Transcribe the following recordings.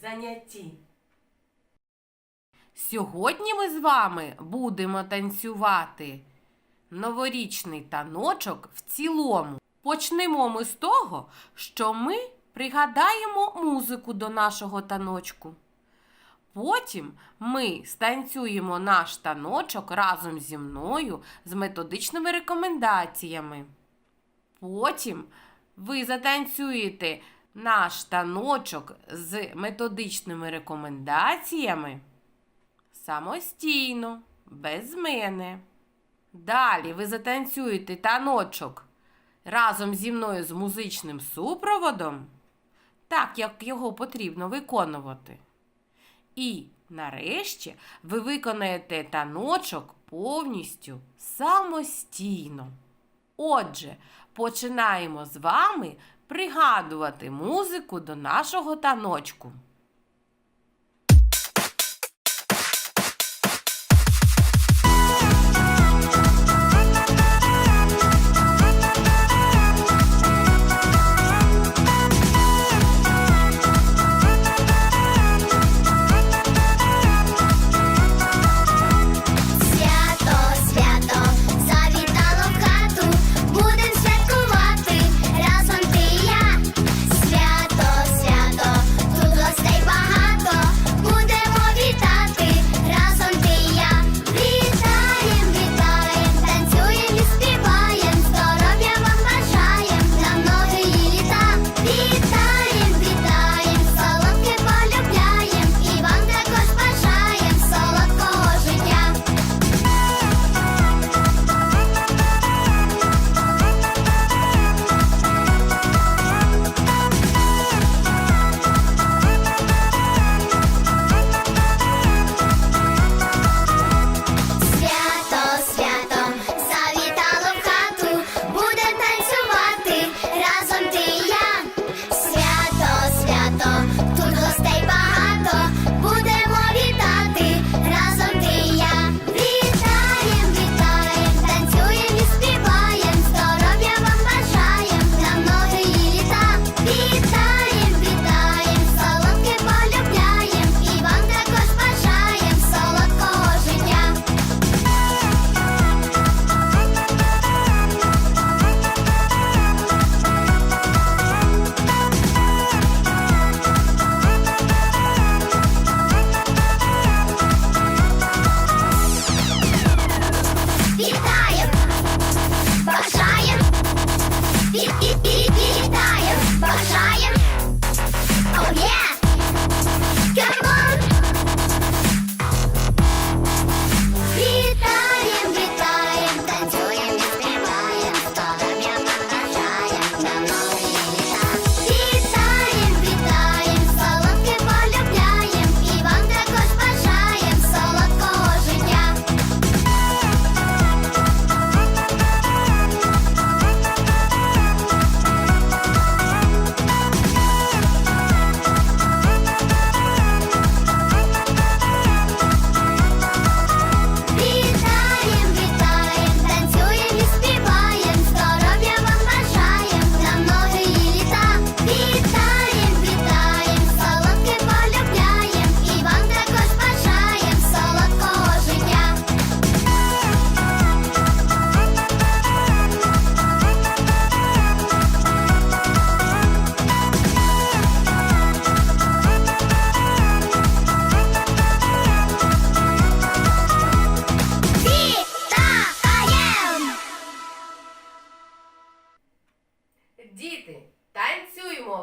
занятті. Сьогодні ми з вами будемо танцювати новорічний таночок в цілому. Почнемо ми з того, що ми пригадаємо музику до нашого таночку. Потім ми станцюємо наш таночок разом зі мною з методичними рекомендаціями. Потім ви затанцюєте наш таночок з методичними рекомендаціями самостійно, без мене. Далі ви затанцюєте таночок разом зі мною з музичним супроводом, так як його потрібно виконувати. І нарешті ви виконаєте таночок повністю самостійно. Отже, починаємо з вами пригадувати музику до нашого таночку.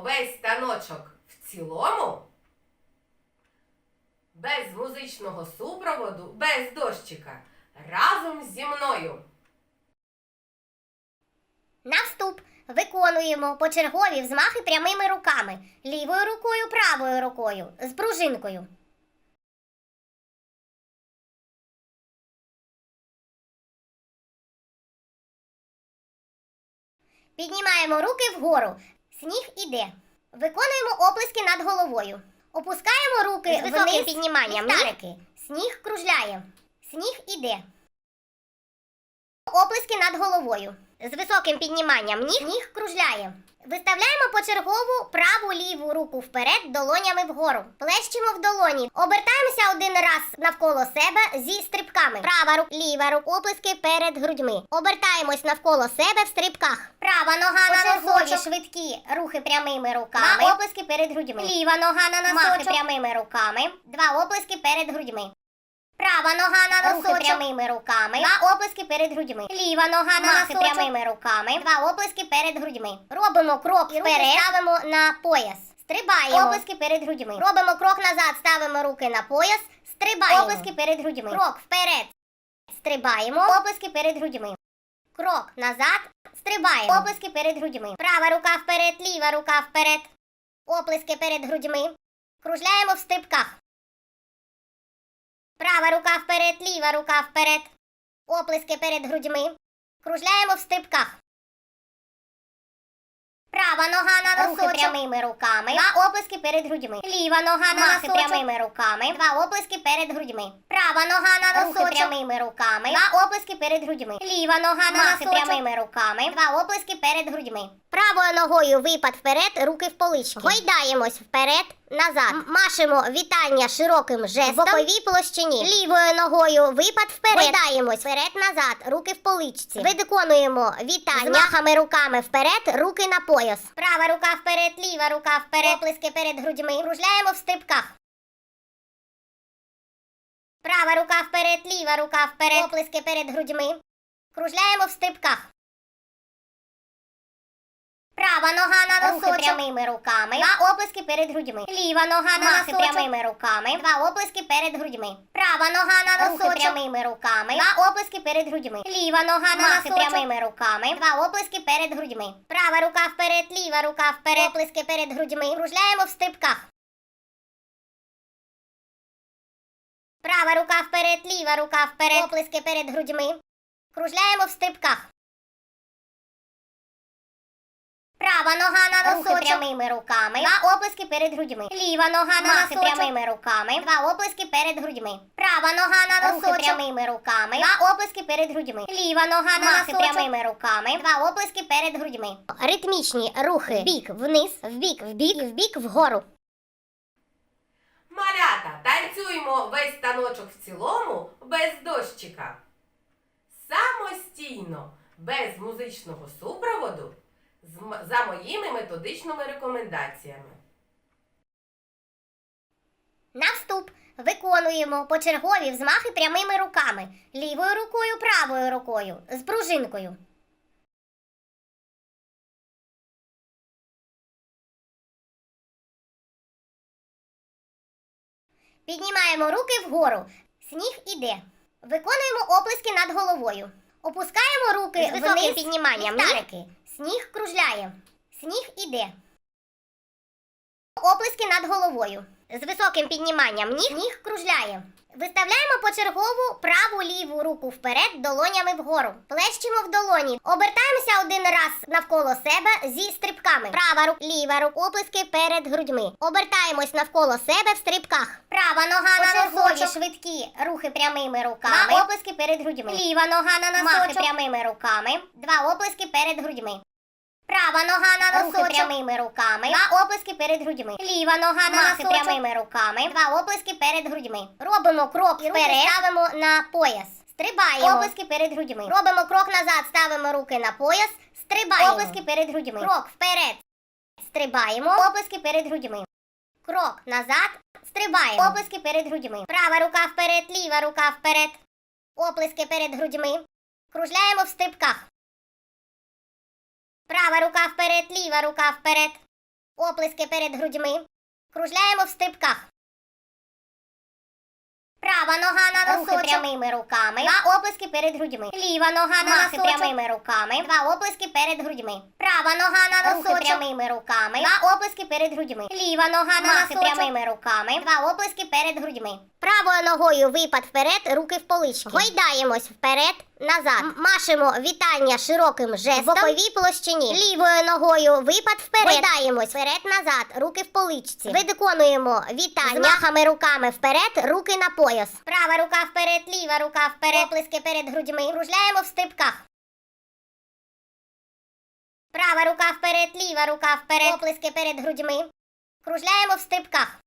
Весь таночок в цілому. Без музичного супроводу, без дощика. Разом зі мною. На вступ виконуємо почергові взмахи прямими руками, лівою рукою, правою рукою, з пружинкою. Піднімаємо руки вгору. Сніг іде. Виконуємо оплески над головою. Опускаємо руки З високим вниз підніманням. ліхтарики. Сніг кружляє. Сніг іде. Оплески над головою. З високим підніманням ніг, ніг кружляє. Виставляємо почергову праву ліву руку вперед, долонями вгору. Плещемо в долоні. Обертаємося один раз навколо себе зі стрибками. Права рука, ліва рука, оплески перед грудьми. Обертаємось навколо себе в стрибках. Права нога на носочок. швидкі рухи прямими руками. Два оплески перед грудьми. Ліва нога на носочок. Махи прямими руками. Два оплески перед грудьми. Права нога на носочок. Рухи прямими руками. Два оплески перед грудьми. Ліва нога на Махи прямими руками. Два оплески перед грудьми. Робимо крок вперед. Ставимо на пояс. Стрибаємо. Оплески перед грудьми. Робимо крок назад. Ставимо руки на пояс. Стрибаємо. Оплески перед грудьми. Крок вперед. Стрибаємо. Оплески перед грудьми. Крок назад. Стрибаємо. Оплески перед грудьми. Права рука вперед, ліва рука вперед. Оплески перед грудьми. Кружляємо в стрибках. Права рука вперед, ліва рука вперед. Оплески перед грудьми. Кружляємо в стрибках. Права нога на носочок. Рухи прямими руками. Два оплески перед грудьми. Ліва нога на Махи носочок. прямими руками. Два оплески перед грудьми. Права нога на носочок. Рухи прямими руками. Два оплески перед грудьми. Ліва нога на Махи носочок. прямими руками. Два оплески перед грудьми. Правою ногою випад вперед, руки в полички. Гойдаємось вперед, назад. Машемо вітання широким жестом. В боковій площині. Лівою ногою випад вперед. Гойдаємось вперед, назад, руки в поличці. Виконуємо вітання. З махами руками вперед, руки на пояс. Права рука вперед, ліва рука вперед. Оплески перед грудьми. Кружляємо в стрибках. Права рука вперед, ліва рука вперед. Оплески перед грудьми. Кружляємо в стрибках. Права нога на носочок. Рухи прямими руками. Два оплески перед грудьми. Ліва нога на носочок. прямими руками. Два оплески перед грудьми. Права нога на носочок. Рухи прямими руками. Два оплески перед грудьми. Ліва нога на Махи носочок. прямими руками. Два оплески перед грудьми. Права рука вперед, ліва рука вперед. Оплески перед грудьми. Кружляємо в стрибках. Права рука вперед, ліва рука вперед. Оплески перед грудьми. Кружляємо в стрибках. Права нога на носочок. Рухи прямими руками. Два оплески перед грудьми. Ліва нога на Махи носочок. прямими руками. Два оплески перед грудьми. Права нога на носочок. Рухи прямими руками. Два оплески перед грудьми. Ліва нога на Махи носочок. прямими руками. Два оплески перед грудьми. Ритмічні рухи. Бік вниз, вбік, вбік, і вбік вгору. Малята, танцюємо весь таночок в цілому без дощика. Самостійно, без музичного супроводу, за моїми методичними рекомендаціями. На вступ виконуємо почергові взмахи прямими руками. Лівою рукою, правою рукою. З пружинкою. Піднімаємо руки вгору. Сніг іде. Виконуємо оплески над головою. Опускаємо руки З високим вниз підніманням ліхтарики. Сніг кружляє. Сніг іде. Оплески над головою. З високим підніманням ніг, ніг кружляє. Виставляємо почергову праву ліву руку вперед, долонями вгору. Плещемо в долоні. Обертаємося один раз навколо себе зі стрибками. Права рука, ліва рука, оплески перед грудьми. Обертаємось навколо себе в стрибках. Права нога на носочок. швидкі рухи прямими руками. Два оплески перед грудьми. Ліва нога на носочок. Махи прямими руками. Два оплески перед грудьми. Права нога на носочок. Рухи прямими руками. Два оплески перед грудьми. Ліва нога на Махи носочок. прямими руками. Два оплески перед грудьми. Робимо крок вперед. ставимо на пояс. Стрибаємо. Оплески перед грудьми. Робимо крок назад, ставимо руки на пояс. Стрибаємо. Оплески перед грудьми. Крок вперед. Стрибаємо. Оплески перед грудьми. Крок назад. Стрибаємо. Оплески перед грудьми. Права рука вперед, ліва рука вперед. Оплески перед грудьми. Кружляємо в стрибках. Права рука вперед, ліва рука вперед. Оплески перед грудьми. Кружляємо в стрибках. Права нога на носочок. Рухи прямими руками. Два оплески перед грудьми. Ліва нога на Махи носочок. прямими руками. Два оплески перед грудьми. Права нога на носочок. Рухи прямими руками. Два оплески перед грудьми. Ліва нога на Махи носочок. прямими руками. Два оплески перед грудьми. Правою ногою випад вперед, руки в полички. Гойдаємось вперед, назад. Машемо вітання широким жестом. В боковій площині. Лівою ногою випад вперед. Гойдаємось вперед, назад, руки в поличці. Виконуємо вітання. З махами руками вперед, руки на пояс. Права рука вперед, ліва рука вперед. Оплески перед грудьми. Кружляємо в стрибках. Права рука вперед, ліва рука вперед. Оплески перед грудьми. Кружляємо в стрибках.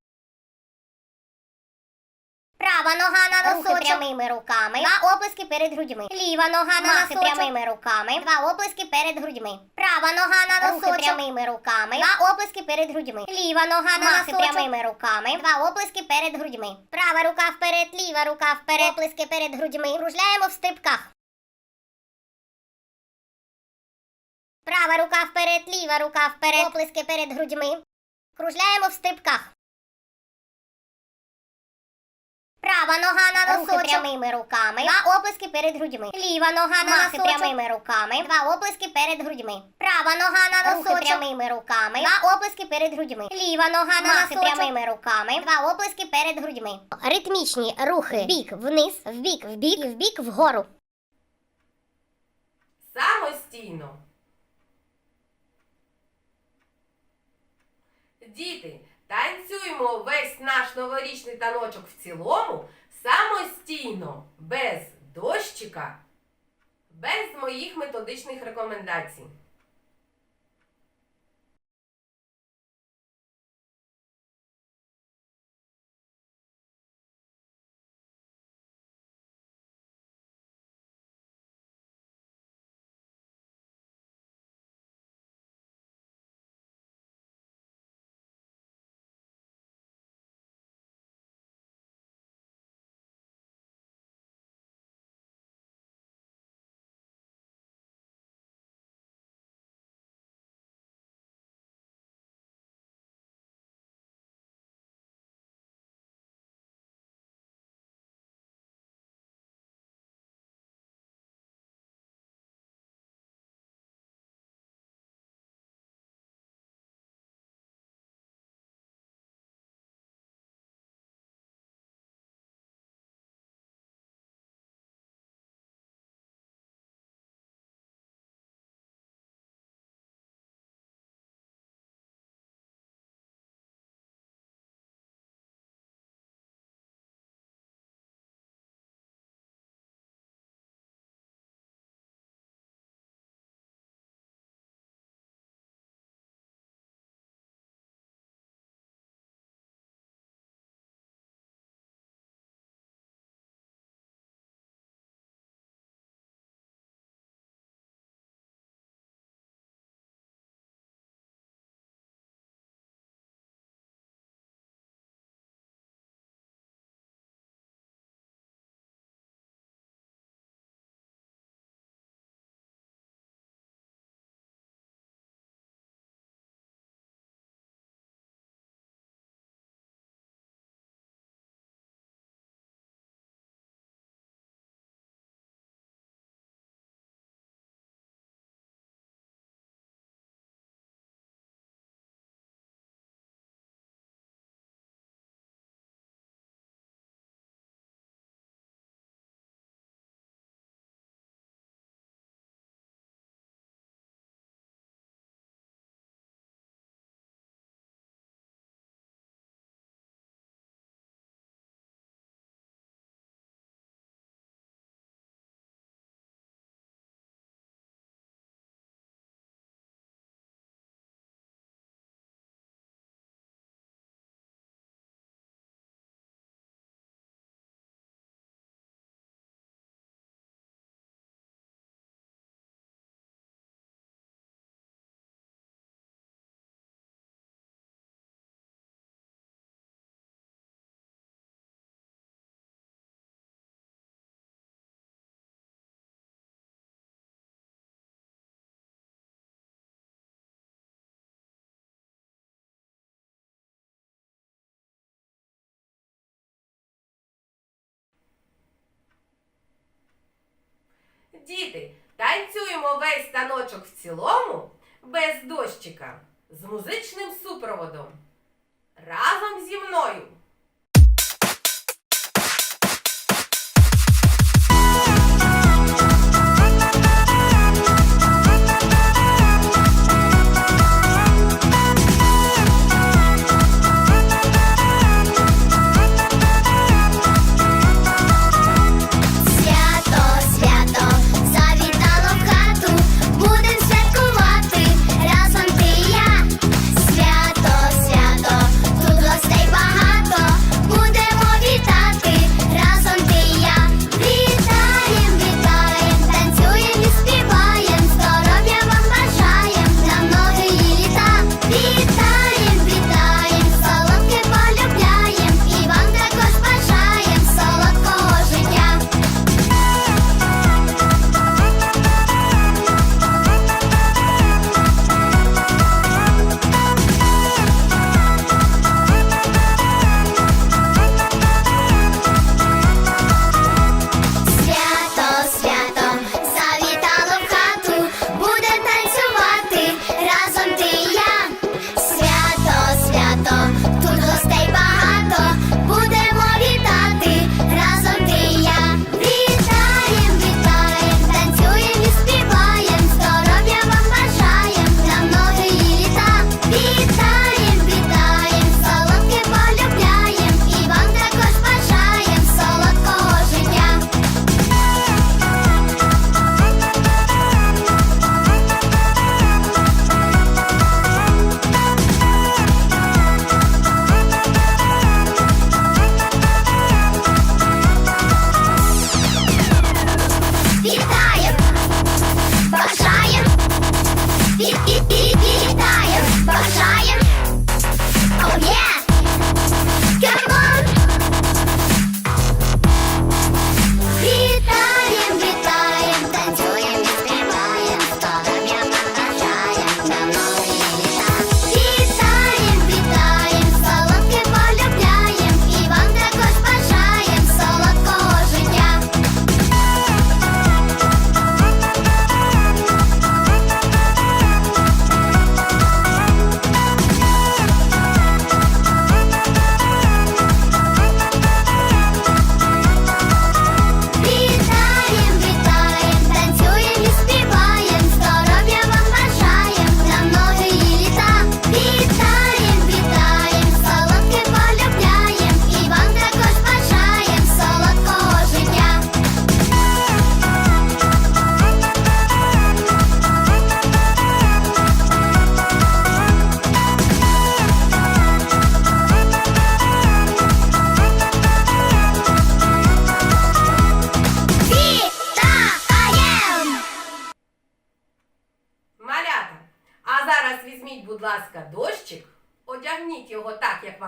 Права нога на носочок. прямими руками. Два оплески перед грудьми. Ліва нога на носочок. прямими руками. Два оплески перед грудьми. Права нога на носочок. прямими руками. Два оплески перед грудьми. Ліва нога на носочок. прямими руками. Два оплески перед грудьми. Права рука вперед, ліва рука вперед. Оплески перед грудьми. Кружляємо в стрибках. Права рука вперед, ліва рука вперед. Оплески перед грудьми. Кружляємо в стрибках. Права нога на носочок. прямими руками. Два оплески перед грудьми. Ліва нога на носочок. прямими руками. Два оплески перед грудьми. Права нога на носочок. прямими руками. Два оплески перед грудьми. Ліва нога на носочок. прямими руками. Два оплески перед грудьми. Ритмічні рухи. Бік вниз, вбік, вбік, і вбік вгору. Самостійно. Діти, танцюємо весь наш новорічний таночок в цілому самостійно, без дощика, без моїх методичних рекомендацій. Діти, танцюємо весь станочок в цілому без дощика з музичним супроводом. Разом зі мною.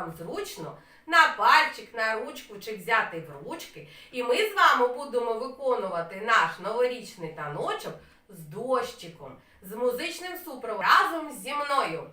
вам зручно, на пальчик, на ручку чи взяти в ручки. І ми з вами будемо виконувати наш новорічний таночок з дощиком, з музичним супровом разом зі мною.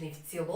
класичний в цілому.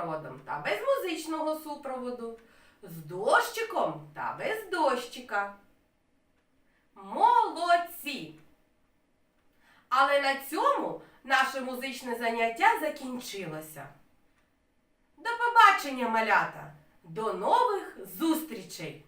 Супроводом та без музичного супроводу, з дощиком та без дощика. Молодці! Але на цьому наше музичне заняття закінчилося. До побачення, малята! До нових зустрічей!